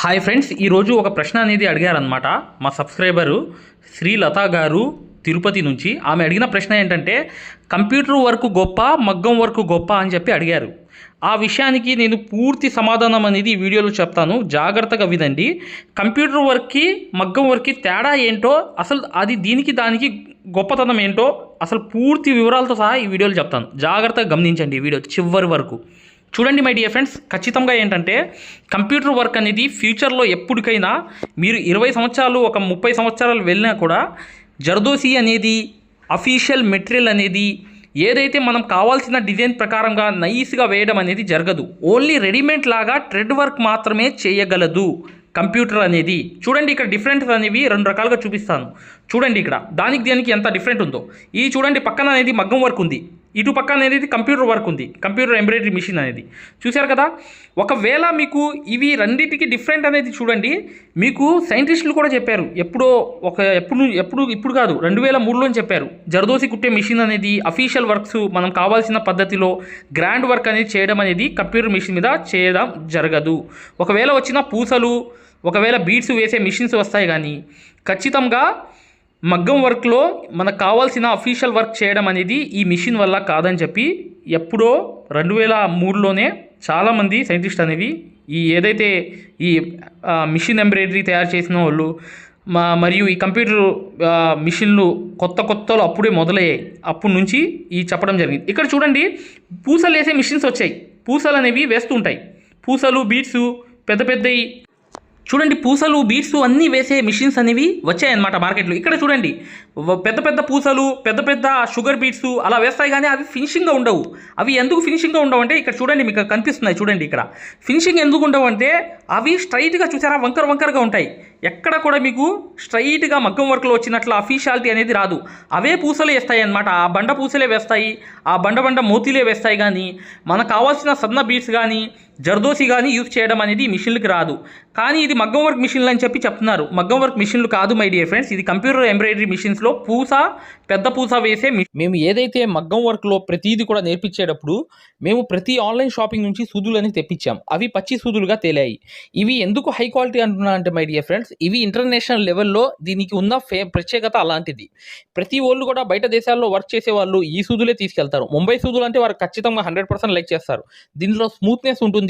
Hi friends ఈరోజు ఒక ప్రశ్న అనేది అడిగారనమాట మా సబ్స్క్రైబరు శ్రీలత గారు తిరుపతి నుంచి. ఆమె అడిగిన ప్రశ్న ఏంటంటే కంప్యూటర్ వర్క్ గొప్ప మగ్గం వర్క్ గొప్ప అని చెప్పి అడిగారు. ఆ విషయానికి నేను పూర్తి సమాధానం అనేది ఈ వీడియోలో చెప్తాను. జాగ్రత్తగా వినండి. కంప్యూటర్ వర్క్కి మగ్గం వర్క్కి తేడా ఏంటో అసలు అది దీనికి దానికి గొప్పతనం ఏంటో అసలు పూర్తి వివరాలతో సహా ఈ వీడియోలో చెప్తాను. జాగ్రత్తగా గమనించండి ఈ వీడియో చివరి వరకు. చూడండి మై డియర్ ఫ్రెండ్స్ ఖచ్చితంగా ఏంటంటే కంప్యూటర్ వర్క్ అనేది ఫ్యూచర్లో ఎప్పటికైనా మీరు ఇరవై సంవత్సరాలు ఒక ముప్పై సంవత్సరాలు వెళ్ళినా కూడా జర్దోసి అనేది అఫీషియల్ మెటీరియల్ అనేది ఏదైతే మనం కావాల్సిన డిజైన్ ప్రకారంగా నైస్గా వేయడం అనేది జరగదు. ఓన్లీ రెడీమేడ్ లాగా ట్రెడ్ వర్క్ మాత్రమే చేయగలదు కంప్యూటర్ అనేది. చూడండి ఇక్కడ డిఫరెంట్స్ అనేవి రెండు రకాలుగా చూపిస్తాను. చూడండి ఇక్కడ దానికి దీనికి ఎంత డిఫరెంట్ ఉందో. ఈ చూడండి పక్కన అనేది మగ్గం వర్క్ ఉంది. ఇటు పక్కన అనేది కంప్యూటర్ వర్క్ ఉంది. కంప్యూటర్ ఎంబ్రాయిడరీ మిషన్ అనేది. చూశారు కదా? ఒకవేళ మీకు ఇవి రెండింటికి డిఫరెంట్ అనేది చూడండి మీకు సైంటిస్టులు కూడా చెప్పారు. ఎప్పుడో ఒక ఎప్పుడు ఎప్పుడు ఇప్పుడు కాదు రెండు వేల మూడులో చెప్పారు. జరదోసి కుట్టే మిషన్ అనేది అఫీషియల్ వర్క్స్ మనం కావాల్సిన పద్ధతిలో గ్రాండ్ వర్క్ అనేది చేయడం అనేది కంప్యూటర్ మిషన్ మీద చేయడం జరగదు. ఒకవేళ వచ్చిన పూసలు ఒకవేళ బీడ్స్ వేసే మిషన్స్ వస్తాయి కానీ ఖచ్చితంగా మగ్గం వర్క్లో మనకు కావాల్సిన అఫీషియల్ వర్క్ చేయడం అనేది ఈ మిషన్ వల్ల కాదని చెప్పి ఎప్పుడో రెండు వేల మూడులోనే చాలామంది సైంటిస్ట్ అనేవి ఈ ఏదైతే ఈ మిషన్ ఎంబ్రాయిడరీ తయారు చేసిన వాళ్ళు మా మరియు ఈ కంప్యూటర్ మిషన్లు కొత్త కొత్తలు అప్పుడే మొదలయ్యాయి. అప్పటి నుంచి ఈ చెప్పడం జరిగింది. ఇక్కడ చూడండి పూసలు వేసే మిషన్స్ వచ్చాయి. పూసలు అనేవి వేస్తుంటాయి పూసలు బీట్స్ పెద్ద పెద్దవి చూడండి పూసలు బీట్స్ అన్నీ వేసే మిషన్స్ అనేవి వచ్చాయన్నమాట మార్కెట్లో. ఇక్కడ చూడండి. పెద్ద పెద్ద పూసలు పెద్ద పెద్ద షుగర్ బీట్స్ అలా వేస్తాయి కానీ అవి ఫినిషింగ్గా ఉండవు. అవి ఎందుకు ఫినిషింగ్గా ఉండవు అంటే ఇక్కడ చూడండి మీకు కనిపిస్తున్నాయి చూడండి ఇక్కడ. ఫినిషింగ్ ఎందుకు ఉండవు అంటే అవి స్ట్రైట్గా చూసారా? వంకర వంకరగా ఉంటాయి. ఎక్కడ కూడా మీకు స్ట్రైట్గా మగ్గం వర్క్లో వచ్చినట్లు అఫీషియాలిటీ అనేది రాదు. అవే పూసలే వేస్తాయి అన్నమాట ఆ బండ పూసలే వేస్తాయి ఆ బండ బండ మోతీలే వేస్తాయి కానీ మనకు కావాల్సిన సన్న బీట్స్ కానీ జర్దోసి కానీ యూజ్ చేయడం అనేది ఈ మిషన్లకి రాదు. కానీ ఇది మగ్గం వర్క్ మిషన్లు అని చెప్పి చెప్తున్నారు. మగ్గం వర్క్ మిషన్లు కాదు మై డియర్ ఫ్రెండ్స్. ఇది కంప్యూటర్ ఎంబ్రాయిడరీ మిషన్స్లో పూస పెద్ద పూస వేసే మేము ఏదైతే మగ్గం వర్క్లో ప్రతిదీ కూడా నేర్పించేటప్పుడు మేము ప్రతి ఆన్లైన్ షాపింగ్ నుంచి సూదులని తెప్పించాం. అవి పచ్చి సూదులుగా తేలాయి. ఇవి ఎందుకు హై క్వాలిటీ అంటున్నా అంటే మై డియర్ ఫ్రెండ్స్ ఇవి ఇంటర్నేషనల్ లెవెల్లో దీనికి ఉన్న ఫే ప్రత్యేకత అలాంటిది. ప్రతి వాళ్ళు కూడా బయట దేశాల్లో వర్క్ చేసే వాళ్ళు ఈ సూదులే తీసుకెళ్తారు. ముంబై సూదులు అంటే వారు ఖచ్చితంగా హండ్రెడ్ పర్సెంట్ లైక్ చేస్తారు. దీనిలో స్మూత్నెస్ ఉంటుంది.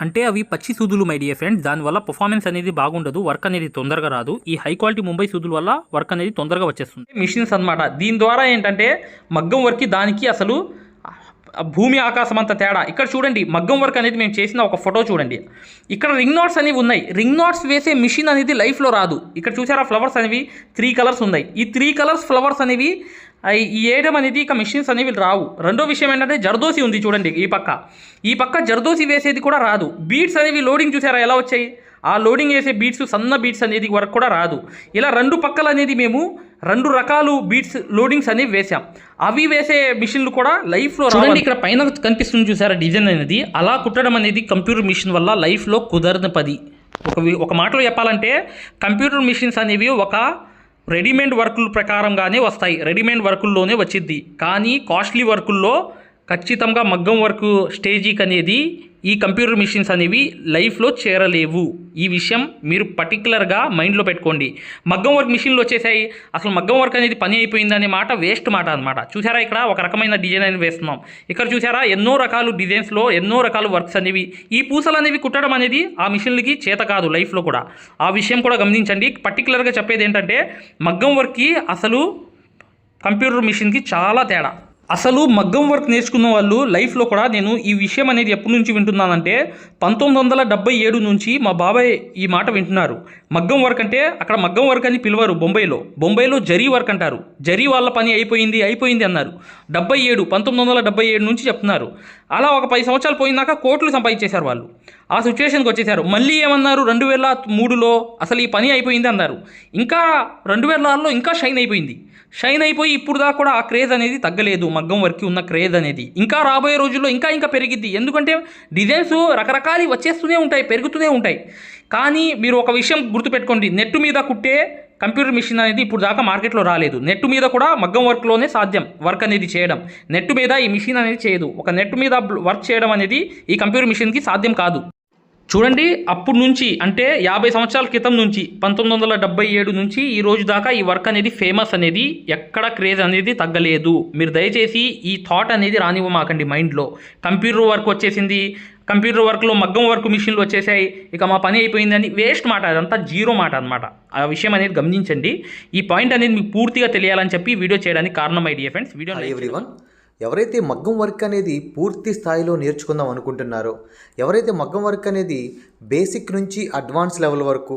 అంటే అవి పచ్చి సూదులు మై డియర్ ఫ్రెండ్స్ దానివల్ల పర్ఫార్మెన్స్ అనేది బాగుండదు వర్క్ అనేది తొందరగా రాదు. ఈ హై క్వాలిటీ ముంబై సూదుల వల్ల వర్క్ అనేది తొందరగా వచ్చేస్తుంది. మిషన్స్ అన్నమాట. దీని ద్వారా ఏంటంటే మగ్గం వర్క్కి దానికి అసలు భూమి ఆకాశం అంత తేడా. ఇక్కడ చూడండి మగ్గం వర్క్ అనేది మేము చేసిన ఒక ఫోటో చూడండి. ఇక్కడ రింగ్ నాట్స్ అనేవి ఉన్నాయి. రింగ్ నాట్స్ వేసే మిషన్ అనేది లైఫ్లో రాదు. ఇక్కడ చూసారా ఫ్లవర్స్ అనేవి త్రీ కలర్స్ ఉన్నాయి. ఈ త్రీ కలర్స్ ఫ్లవర్స్ అనేవి ఈ వేయడం అనేది ఇక మిషన్స్ అనేవి రావు. రెండో విషయం ఏంటంటే జర్దోసి ఉంది చూడండి ఈ పక్క. ఈ పక్క జర్దోసి వేసేది కూడా రాదు. బీట్స్ అనేవి లోడింగ్ చూసారా ఎలా వచ్చాయి? ఆ లోడింగ్ వేసే బీట్స్ సన్న బీట్స్ అనేది వరకు కూడా రాదు. ఇలా రెండు పక్కలు అనేది మేము రెండు రకాలు బీట్స్ లోడింగ్స్ అనేవి వేసాం అవి వేసే మిషన్లు కూడా లైఫ్లో చూడండి ఇక్కడ పైన కనిపిస్తుంది చూసారా డిజైన్ అనేది? అలా కుట్టడం అనేది కంప్యూటర్ మిషన్ వల్ల లైఫ్లో కుదరని పది. ఒక ఒక మాటలో చెప్పాలంటే కంప్యూటర్ మిషన్స్ అనేవి ఒక రెడీమేడ్ వర్కుల ప్రకారంగానే వస్తాయి. రెడీమేడ్ వర్కుల్లోనే వచ్చింది కానీ కాస్ట్లీ వర్కుల్లో ఖచ్చితంగా మగ్గం వర్క్ స్టేజీకి అనేది ఈ కంప్యూటర్ మిషన్స్ అనేవి లైఫ్లో చేరలేవు. ఈ విషయం మీరు పర్టికులర్గా మైండ్లో పెట్టుకోండి. మగ్గం వర్క్ మిషన్లు వచ్చేసాయి. అసలు మగ్గం వర్క్ అనేది పని అయిపోయిందనే మాట వేస్ట్ మాట అనమాట చూసారా ఇక్కడ ఒక రకమైన డిజైన్ అనేది వేస్తున్నాం. ఇక్కడ చూసారా ఎన్నో రకాలు డిజైన్స్లో ఎన్నో రకాల వర్క్స్ అనేవి. ఈ పూసలు అనేవి కుట్టడం అనేది ఆ మిషన్లకి చేత కాదు లైఫ్లో కూడా. ఆ విషయం కూడా గమనించండి. పర్టికులర్గా చెప్పేది ఏంటంటే మగ్గం వర్క్కి అసలు కంప్యూటర్ మిషన్కి చాలా తేడా. అసలు మగ్గం వర్క్ నేర్చుకున్న వాళ్ళు లైఫ్లో కూడా నేను ఈ విషయం అనేది ఎప్పటి నుంచి వింటున్నానంటే పంతొమ్మిది వందల డెబ్బై ఏడు నుంచి మా బాబాయ్ ఈ మాట వింటున్నారు. మగ్గం వర్క్ అంటే అక్కడ మగ్గం వర్క్ అని పిలవరు బొంబాయిలో. బొంబాయిలో జరీ వర్క్ అంటారు. జరీ వాళ్ళ పని అయిపోయింది అయిపోయింది అన్నారు. డెబ్బై ఏడు పంతొమ్మిది వందల డెబ్బై ఏడు నుంచి చెప్తున్నారు. అలా ఒక పది సంవత్సరాలు పోయినాక కోట్లు సంపాదించేశారు వాళ్ళు. ఆ సిచ్యువేషన్కి వచ్చేసారు. మళ్ళీ ఏమన్నారు? రెండు వేల మూడులో అసలు ఈ పని అయిపోయింది అన్నారు. ఇంకా రెండు వేల ఆరులో ఇంకా షైన్ అయిపోయింది. షైన్ అయిపోయి ఇప్పుడు దాకా కూడా ఆ క్రేజ్ అనేది తగ్గలేదు. మగ్గం వరకు ఉన్న క్రేజ్ అనేది. ఇంకా రాబోయే రోజుల్లో ఇంకా ఇంకా పెరిగిద్ది. ఎందుకంటే డిజైన్స్ రకరకాలు వచ్చేస్తూనే ఉంటాయి పెరుగుతూనే ఉంటాయి. కానీ మీరు ఒక విషయం గుర్తుపెట్టుకోండి. నెట్ మీద కుట్టే కంప్యూటర్ మిషన్ అనేది ఇప్పుడు దాకా మార్కెట్లో రాలేదు. నెట్ మీద కూడా మగ్గం వర్క్లోనే సాధ్యం వర్క్ అనేది చేయడం. నెట్ మీద ఈ మిషన్ అనేది చేయదు. ఒక నెట్ మీద వర్క్ చేయడం అనేది ఈ కంప్యూటర్ మిషన్కి సాధ్యం కాదు. చూడండి అప్పుడు నుంచి అంటే యాభై సంవత్సరాల క్రితం నుంచి పంతొమ్మిది వందల డెబ్బై ఏడు నుంచి ఈ రోజు దాకా ఈ వర్క్ అనేది ఫేమస్ అనేది ఎక్కడ క్రేజ్ అనేది తగ్గలేదు. మీరు దయచేసి ఈ థాట్ అనేది రానివ్వమాకండి మైండ్లో. కంప్యూటర్ వర్క్ వచ్చేసింది కంప్యూటర్ వర్క్లో మగ్గం వర్క్ మిషన్లు వచ్చేసాయి ఇక మా పని అయిపోయిందని వేస్ట్ మాట. అదంతా జీరో మాట అనమాట ఆ విషయం అనేది గమనించండి. ఈ పాయింట్ అనేది మీకు పూర్తిగా తెలియాలని చెప్పి వీడియో చేయడానికి కారణం ఐడియా ఫ్రెండ్స్. వీడియో ఎవ్రీవన్ ఎవరైతే మగ్గం వర్క్ అనేది పూర్తి స్థాయిలో నేర్చుకుందాం అనుకుంటున్నారో ఎవరైతే మగ్గం వర్క్ అనేది బేసిక్ నుంచి అడ్వాన్స్ లెవెల్ వరకు